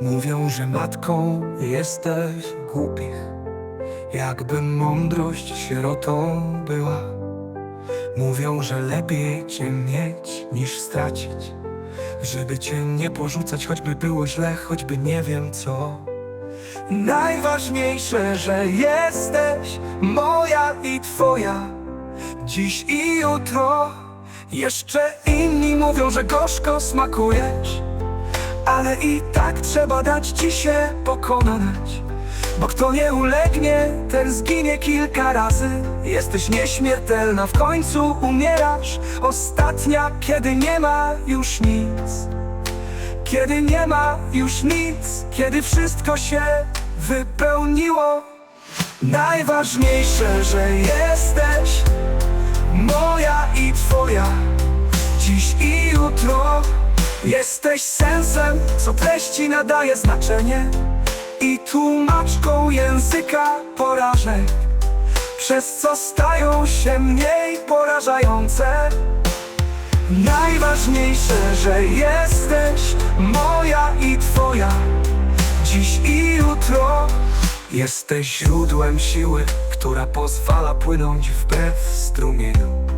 Mówią, że matką jesteś głupich Jakby mądrość sierotą była. Mówią, że lepiej cię mieć niż stracić Żeby cię nie porzucać, choćby było źle, choćby nie wiem co. Najważniejsze, że jesteś moja i twoja. Dziś i jutro Jeszcze inni mówią, że gorzko smakujesz Ale i tak trzeba dać ci się pokonać. Bo kto nie ulegnie, ten zginie kilka razy. Jesteś nieśmiertelna, w końcu umierasz. Ostatnia, kiedy nie ma już nic. Kiedy nie ma już nic, kiedy wszystko się wypełniło. Najważniejsze, że jesteś moja i twoja. Dziś i jutro Jesteś sensem, co treści nadaje znaczenie. I tłumaczką języka porażek. Przez co stają się mniej porażające. Najważniejsze, że jesteś moja i twoja. Dziś i jutro Jesteś źródłem siły, która pozwala płynąć wbrew strumieniu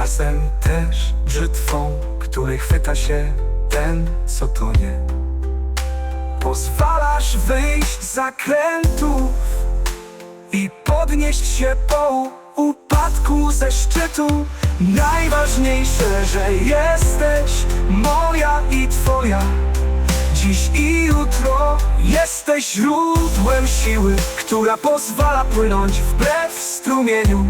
Czasem też brzytwą, której chwyta się ten, co tonie Pozwalasz wyjść z zakrętów i podnieść się po upadku ze szczytu. Najważniejsze, że jesteś moja i twoja. Dziś i jutro jesteś źródłem siły Która pozwala płynąć wbrew strumieniu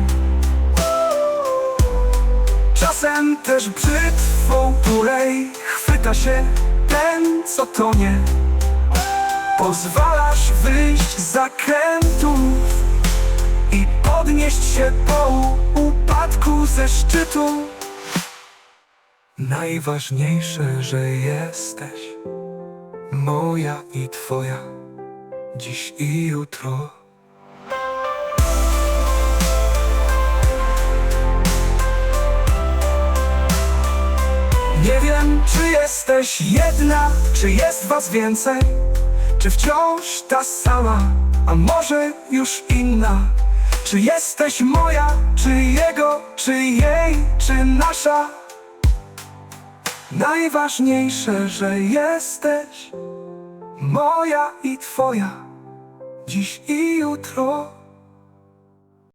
Czasem też brzytwą, której chwyta się ten, co tonie Pozwalasz wyjść z zakrętów i podnieść się po upadku ze szczytu. Najważniejsze, że jesteś moja i twoja. Dziś i jutro jesteś jedna, czy jest was więcej? Czy wciąż ta sama, a może już inna? Czy jesteś moja, czy jego, czy jej, czy nasza? Najważniejsze, że jesteś moja i twoja. Dziś i jutro